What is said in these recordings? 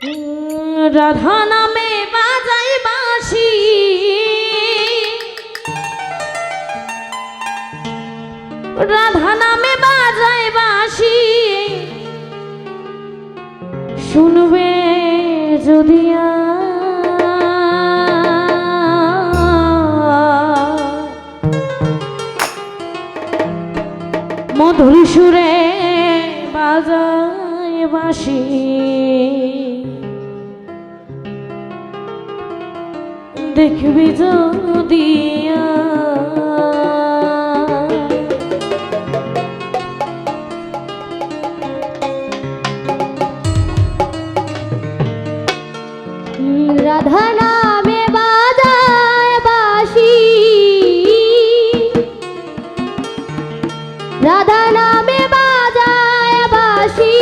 রাধা নামে বাজাই বাঁশি। রাধা নামে বাজাই বাঁশি। শুনবে যদি মধুর সুরে বাজায় বাঁশি। দেখবি যদি রাধা নামে বাজায় বাঁশি। রাধা নামে বাজায় বাঁশি।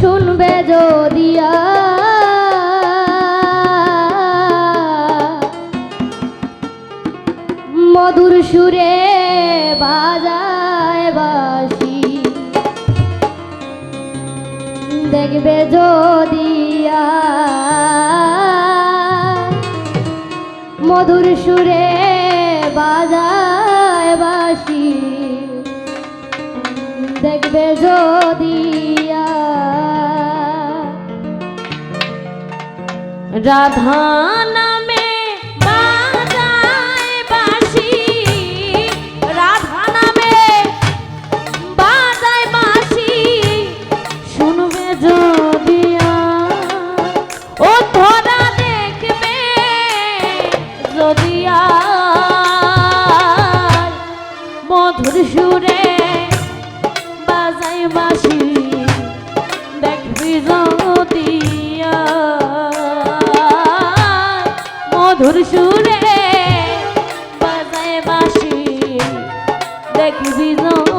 শুনবে যদিয়া মধুর সুরে বাজায় বাসি দেখবে যদিয়া মধুর সুরে বাজায় বাসি দেখবে যদিয়া রাধা সুরে বাজাই বাসি দেখবি জগতিয়া মধুর সুরে বাজাই বাসি দেখবি জগতিয়া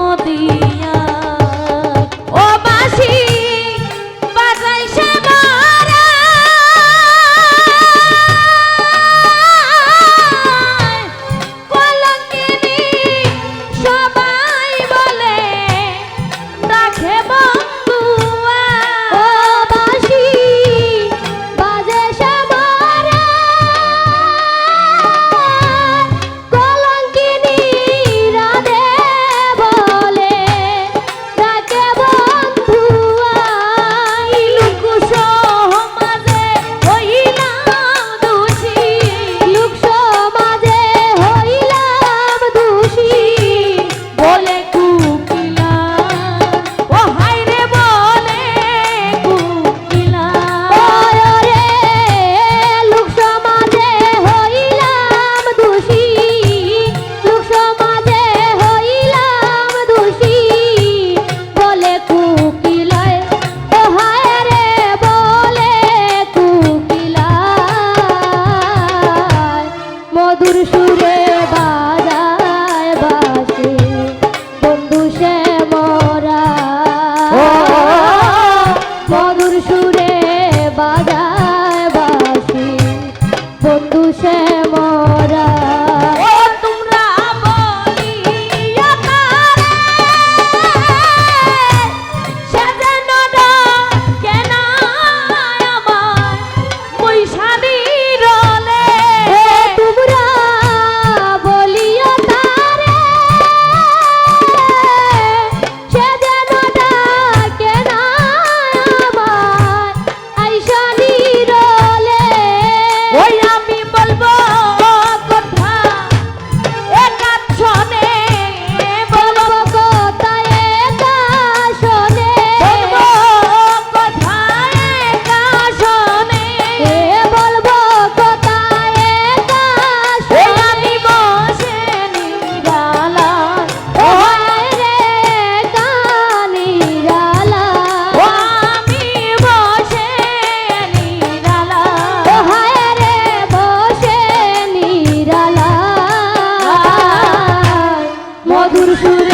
শ্বশুর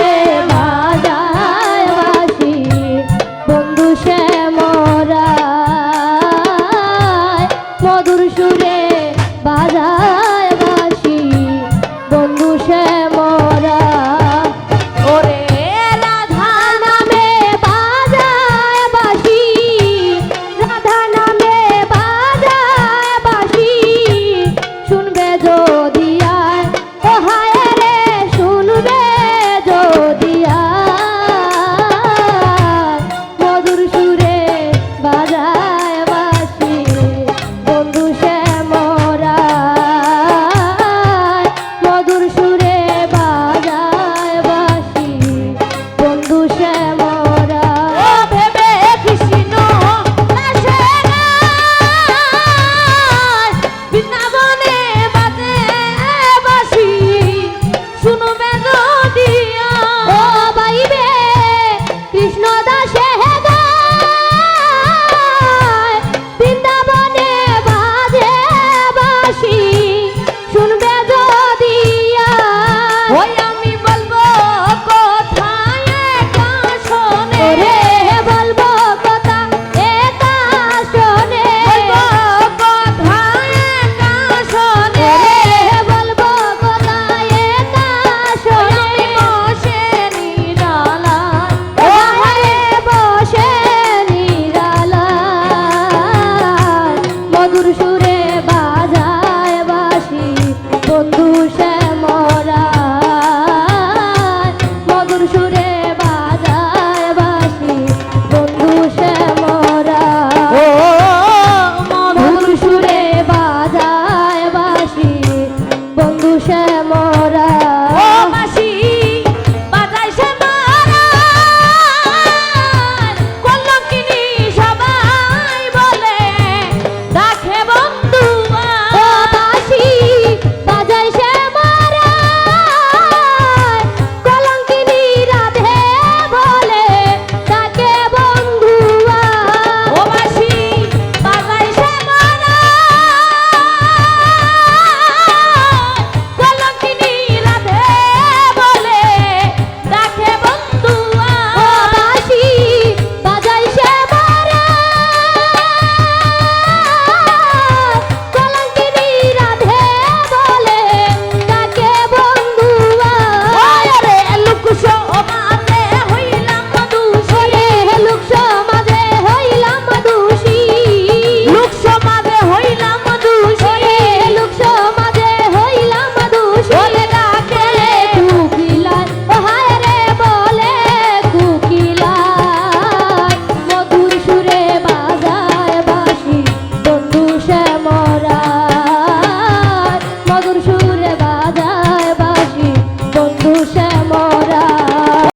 দিয়া